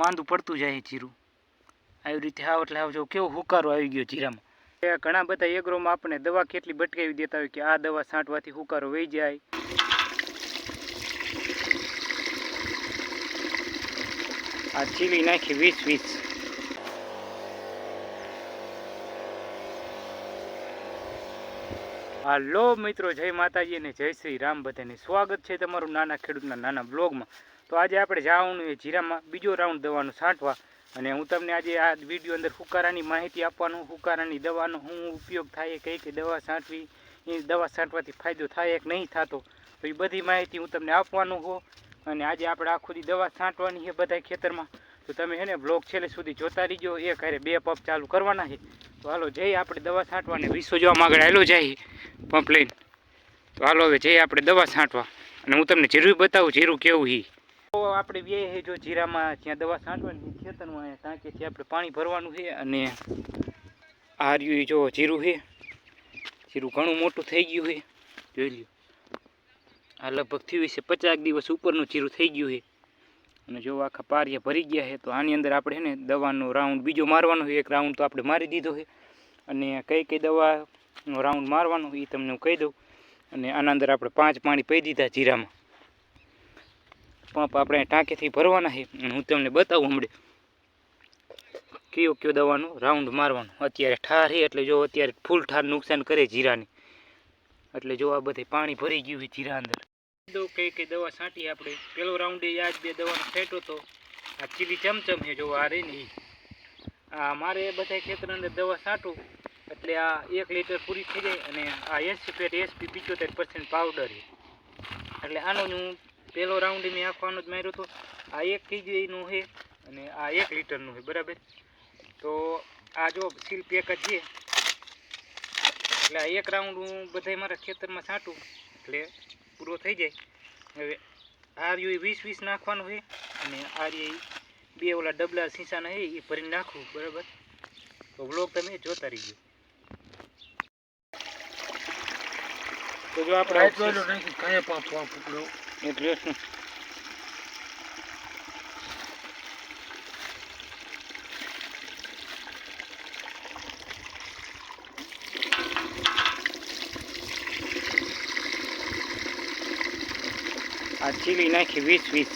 માંદું પડતું જાય જીરું. આવી રીતે હાવ એટલે હાવ જો કેવો હુકારો આવી ગયો જીરામાં. ઘણા બધા એગ્રોમાં આપણે દવા કેટલી બટકાવી દેતા હોય કે આ દવા છાંટવાથી હુકારો વહી જાય. આ ચીલી નાખી વીસ વીસ. હાલો મિત્રો, જય માતાજી અને જય શ્રી રામ બધાને. સ્વાગત છે તમારું નાના ખેડૂતના નાના બ્લોગમાં. તો આજે આપણે જવાનું એ જીરામાં બીજો રાઉન્ડ દવાનું છાંટવા અને હું તમને આજે આ વીડિયો અંદર ફુકારાની માહિતી આપવાનું ફુકારાની દવાનો શું ઉપયોગ થાય કઈ કઈ દવા છાંટવી, એ દવા છાંટવાથી ફાયદો થાય કે નહીં થતો, તો એ બધી માહિતી હું તમને આપવાનું હો અને આજે આપણે આખું દવા છાંટવાની છે બધા ખેતરમાં. તો તમે હે ને બ્લોગ છેલ્લે સુધી જોતા રહીજો. એક અરે બે પંપ ચાલુ કરવાના છે. તો હાલો જઈ આપણે દવા છાંટવાને વિશ્વ જોવા માગણ હાલો જાય પંપ લઈને. તો હાલો હવે જઈએ આપણે દવા છાંટવા. અને હું તમને જીરું બતાવું જીરું કેવું હી તો આપણે બે જો જીરામાં જ્યાં દવા છાંટવાની ખેતરમાં કે ટાંકેથી આપણે પાણી ભરવાનું છે અને આ રહ્યું જો જીરું છે. જીરું ઘણું મોટું થઈ ગયું છે. જોઈ લ્યો. આ લગભગ થયું છે પચાસ દિવસ ઉપરનું જીરું થઈ ગયું છે. અને જો આખા પારિયા ભરી ગયા છે, તો આની અંદર આપણે છે ને દવાનો રાઉન્ડ બીજો મારવાનો છે. એક રાઉન્ડ તો આપણે મારી દીધો છે. અને કઈ કઈ દવાનો રાઉન્ડ મારવાનો એ તમને હું કહી દઉં. અને આના અંદર આપણે પાંચ પાણી પી દીધા જીરામાં. પંપ આપણે ટાંકીથી ભરવાના છે. અને હું તમને બતાવું હમણાં. કયો કયો દવાનો? રાઉન્ડ મારવાનો. અત્યારે ઠાર છે એટલે જો અત્યારે ફૂલ ઠાર નુકસાન કરે જીરાને. એટલે જો આ બધે પાણી ભરી ગયું હોય જીરા અંદર. દો કઈ કઈ દવા છાંટી આપણે. પેલો રાઉન્ડ એ આજ બે દવાનો છાંટ્યો તો આ ચીલી ચમચમ છે જો આ રે ને. આ મારે બધા ખેતર અંદર દવા છાંટું. એટલે આ એક લીટર પૂરી થઈ જાય અને આ એસી પેટ એસપી પિત્યોતેર પર્સન્ટ પાવડર છે. એટલે આનો હું પહેલો રાઉન્ડ મેં આખવાનો જ માર્યો હતો આ એક કેજીનું છે અને આ એક લીટરનું છે બરાબર? તો આ જો સીલ પેક જ છે. એટલે આ એક રાઉન્ડ હું બધાય મારા ખેતરમાં છાંટું એટલે પૂરો થઈ જાય. હવે આ રહ્યું વીસ વીસ નાખવાનું છે અને આ રહ્યું બે ઓલા ડબલા સીસાના છે એ ભરીને નાખવું બરાબર? તો બ્લોગ તમે જોતા રહીજો. તો જો આપણે એટલે શું? આ ચીલી નાખી વીસ વીસ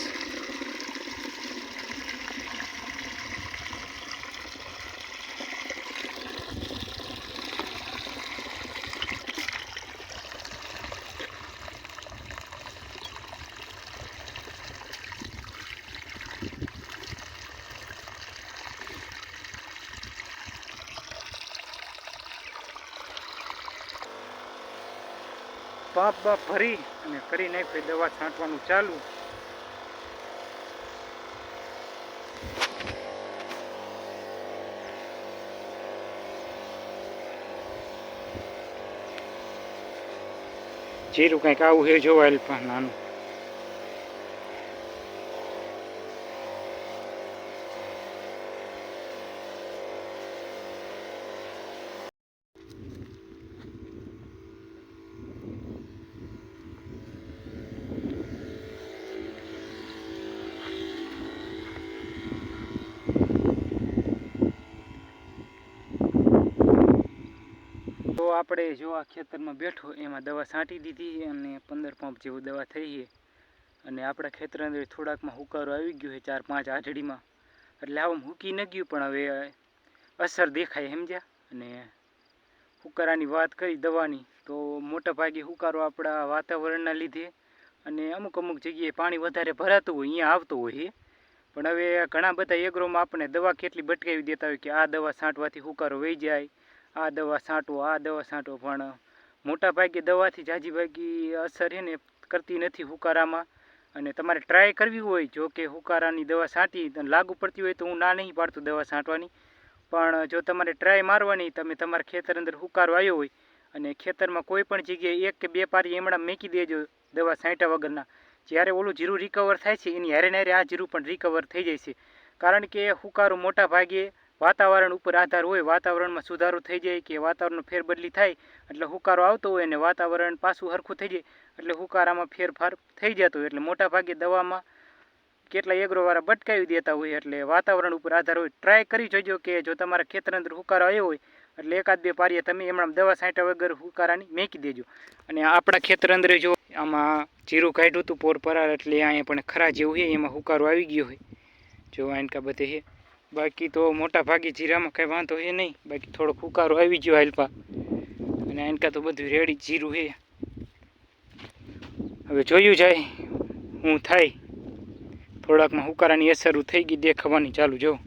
પાપ બાપ ભરી અને કરી નાખી દવા છાંટવાનું ચાલુ. જીરું કંઈક આવું છે જોવાયેલ પણ નાનું. તો આપણે જો આ ખેતરમાં બેઠો, એમાં દવા છાંટી દીધી અને પંદર પંપ જેવું દવા થઈ છે. અને આપણા ખેતર અંદર થોડાકમાં હુકારો આવી ગયો છે, ચાર પાંચ આઠડીમાં એટલે આવું હુકી ન ગયું, પણ હવે અસર દેખાય સમજ્યા અને હુકારાની વાત કરી દવાની, તો મોટા ભાગે હુકારો આપણા વાતાવરણના લીધે અને અમુક અમુક જગ્યાએ પાણી વધારે ભરાતું હોય, અહીંયા આવતું હોય છે. પણ હવે ઘણા બધા એગ્રોમાં આપણે દવા કેટલી બટકાવી દેતા હોય કે આ દવા છાંટવાથી હુકારો વહી જાય. આ દવા છાંટો, આ દવા છાંટો, પણ મોટા ભાગે દવાથી જાજી ભાગી અસર ને કરતી નથી હુકારામાં. અને તમારે ટ્રાય કરવી હોય, જો કે હુકારાની દવા છાંટી લાગુ પડતી હોય તો હું ના નહીં પાડતું દવા છાંટવાની. પણ જો તમારે ટ્રાય મારવાની, તમે તમારા ખેતર અંદર હુકારો આવ્યો હોય, અને ખેતરમાં કોઈ પણ જગ્યાએ એક કે બે પારી એમણા મેકી દેજો દવા છાંટ્યા વગરના. જ્યારે ઓલું જીરું રિકવર થાય છે, એની હારે નારે આ જીરું પણ રિકવર થઈ જાય છે. કારણ કે હુકારો મોટા ભાગે વાતાવરણ ઉપર આધાર હોય, વાતાવરણમાં સુધારો થઈ જાય કે વાતાવરણનો ફેરબદલી થાય, એટલે હુકારો આવતો હોય અને વાતાવરણ પાછું સરખું થઈ જાય, એટલે હુકારામાં ફેરફાર થઈ જતો હોય, એટલે મોટા ભાગે દવામાં કેટલા એગ્રોવાળા બટકાવી દેતા હોય, એટલે વાતાવરણ ઉપર આધાર હોય. ટ્રાય કરી જોજો કે જો તમારા ખેતર અંદર હુકારો આવ્યો હોય, એટલે એકાદ બે પારીએ તમે એમણાં દવા છાંટ્યા વગર હુકારાની મેકી દેજો. અને આપણા ખેતર અંદર જો આમાં જીરું કાઢ્યું હતું પોર પરાર એટલે અહીંયા પણ ખરા જેવું છે, એમાં હુકારો આવી ગયો હોય. જો આનકા બધે છે. બાકી તો મોટા ભાગે જીરામાં કાંઈ વાંધો છે નહીં. બાકી થોડોક ફુકારો આવી ગયો હાલપા. અને આનકા તો બધું રેડી જીરું છે હવે જોયું જાય હું થાય. થોડાકમાં હુકારાની અસર થઈ ગઈ દેખાવાની ચાલુ જો.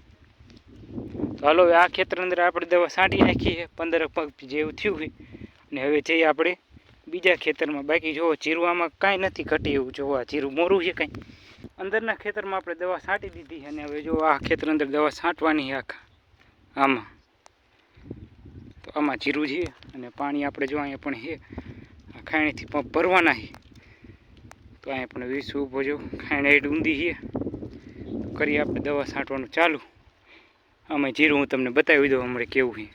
તો હાલો હવે આ ખેતર અંદર આપણે દવા છાંટી નાખીએ પંદરક પંદર પગ જેવું થયું છે અને હવે જઈએ આપણે બીજા ખેતરમાં. બાકી જો જીરું આમાં કાંઈ નથી ઘટી એવું જોવા જીરું મોરું છે કાંઈ. અંદરના ખેતરમાં આપણે દવા છાંટી દીધી અને હવે જો આ ખેતર અંદર દવા છાંટવાની આખા આમાં. તો આમાં જીરું છે અને પાણી આપણે જો અહીંયા પણ છે, આ ખાણીથી પંપ ભરવાના છે. તો અહીંયા પણ વીસ ઊભો જો, ખાણી હેઠ ઊંધી છે. કરી આપણે દવા છાંટવાનું ચાલુ. આમાં જીરું હું તમને બતાવી દઉં હમણાં કેવું છે.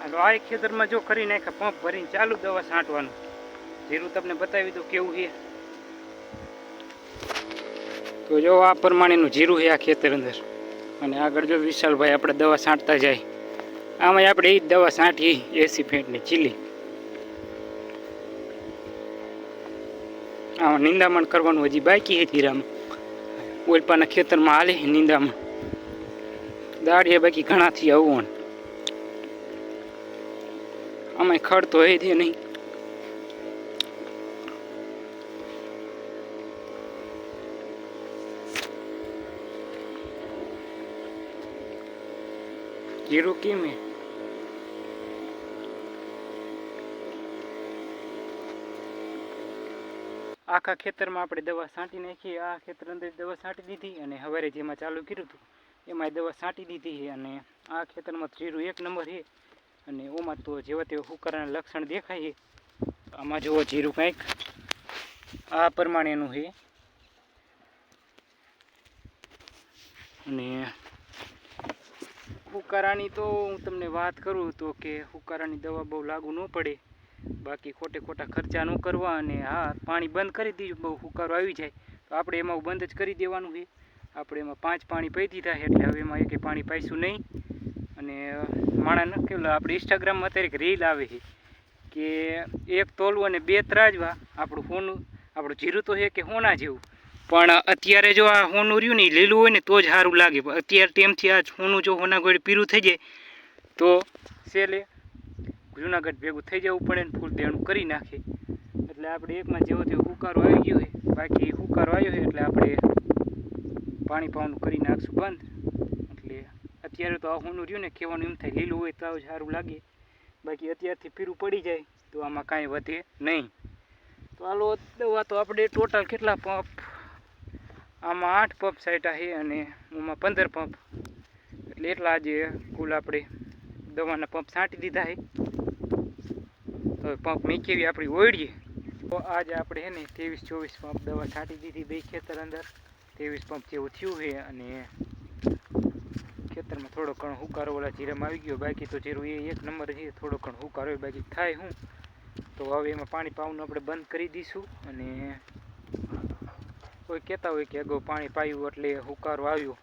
હાલો આ ખેતરમાં જો કરી નાખ્યા, પંપ ભરીને ચાલુ દવા છાંટવાનું. જીરું તમને બતાવી દઉં કેવું છે. તો જો આ પ્રમાણેનું જીરું છે આ ખેતર અંદર. અને આગળ જો વિશાલભાઈ આપણે દવા છાંટતા જાય. આમાં આપણે એ જ દવા છાંટીએ, એસી ફેંટની ચીલી. આમાં નિંદામણ કરવાનું હજી બાકી છે જીરામાં ઓલપાના ખેતરમાં હાલે નિંદામણ. દાડીએ બાકી ઘણાથી આવવાનું. આમાં ખડ તો હે નહીં. જીરું કેમ આખા ખેતરમાં આપણે દવા છાંટી નાખી આ ખેતર અંદર દવા છાંટી દીધી અને સવારે જેમાં ચાલુ કર્યું હતું, એમાં દવા છાંટી દીધી અને આ ખેતરમાં જીરું એક નંબર છે અને ઓમાં તો જેવા તેવા હુકારાના લક્ષણ દેખાય છે. આમાં જુઓ જીરું કંઈક, આ પ્રમાણેનું છે. અને હુકારાની તો હું તમને વાત કરું તો કે હુકારાની દવા બહુ લાગુ ન પડે. બાકી ખોટે ખોટા ખર્ચા ન કરવા અને હા, પાણી બંધ કરી દીધું, બહુ હુકારો આવી જાય. તો આપણે એમાં બંધ જ કરી દેવાનું છે. આપણે એમાં પાંચ પાણી પી દીધા એટલે હવે એમાં એકે પાણી પાઈશું નહીં. અને માણા ન કેવું આપણે ઇન્સ્ટાગ્રામમાં અત્યારે એક રીલ આવે છે કે એક તોલવું અને બે ત્રાજવા. આપણું હોનું, આપણું જીરું તો છે કે હોના જેવું. પણ અત્યારે જો આ હોનું રહ્યું ને લીલું હોય ને, તો જ સારું લાગે. અત્યારે ટેમથી આ હોનું જો હોના ગોળ પીરું થઈ જાય, તો સેલે જુનાગઢ ભેગું થઈ જવું પડે ને, ફૂલ દેણું કરી નાખે. એટલે આપણે એકમાં જેવો તેવો હુકારો આવી ગયો હોય બાકી હુકારો આવ્યો હોય એટલે આપણે પાણી પાવાનું કરી નાખશું બંધ. એટલે અત્યારે તો આ હોનું રહ્યું ને, કહેવાનું એમ થાય, લીલું હોય તો જ સારું લાગે. બાકી અત્યારથી પીરું પડી જાય, તો આમાં કાંઈ વધે નહીં. તો હાલો, દવા તો આપણે ટોટલ કેટલા પંપ આમાં આઠ પંપ સાઈટા છે અને એમાં પંદર પંપ એટલે એટલા આજે કુલ આપણે દવાના પંપ છાંટી દીધા છે. તો પંપ મેકેવી આપણી ઓળીએ તો આજે આપણે છે ને ત્રેવીસ ચોવીસ પંપ દવા છાંટી દીધી બે ખેતર અંદર. ત્રેવીસ પંપ જેવું થયું છે અને ખેતરમાં થોડો ઘણો હુકારો ઓલા જીરામાં આવી ગયો. બાકી તો જીરું એ એક નંબર છે, થોડો ઘણો હુકારો બાકી થાય હું. તો હવે એમાં પાણી પાવાનું આપણે બંધ કરી દઈશું અને કોઈ કહેતા હોય કે અગાઉ પાણી પાયું એટલે હુકારો આવ્યો.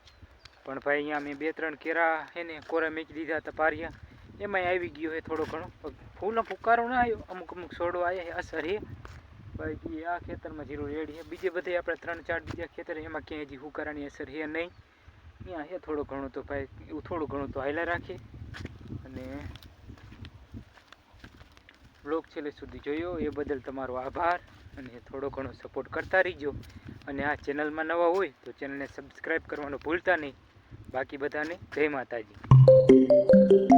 પણ ભાઈ, અહીંયા મેં બે ત્રણ કેરા એને કોરા મેકી દીધા હતા પારિયા. એમાંય આવી ગયો હે થોડો ઘણો. ફૂલ ફુકારો ના આવ્યો. અમુક અમુક છોડો આવ્યા અસર હે. બાકી આ ખેતરમાં જીરું રેડી છે બીજે બધે આપણે ત્રણ ચાર બીજા ખેતર એમાં ક્યાંય હજી હુકારાની અસર હે નહીં. અહીંયા હે થોડો ઘણો તો ભાઈ, એવું થોડું ઘણું તો હાયલા રાખે. અને બ્લોગ છેલ્લે સુધી જોયો. એ બદલ તમારો આભાર. અને થોડો ઘણો સપોર્ટ કરતા રહીજો. અને આ ચેનલમાં નવા હોય તો ચેનલને સબસ્ક્રાઈબ કરવાનું ભૂલતા નહીં. બાકી બધાને જય માતાજી.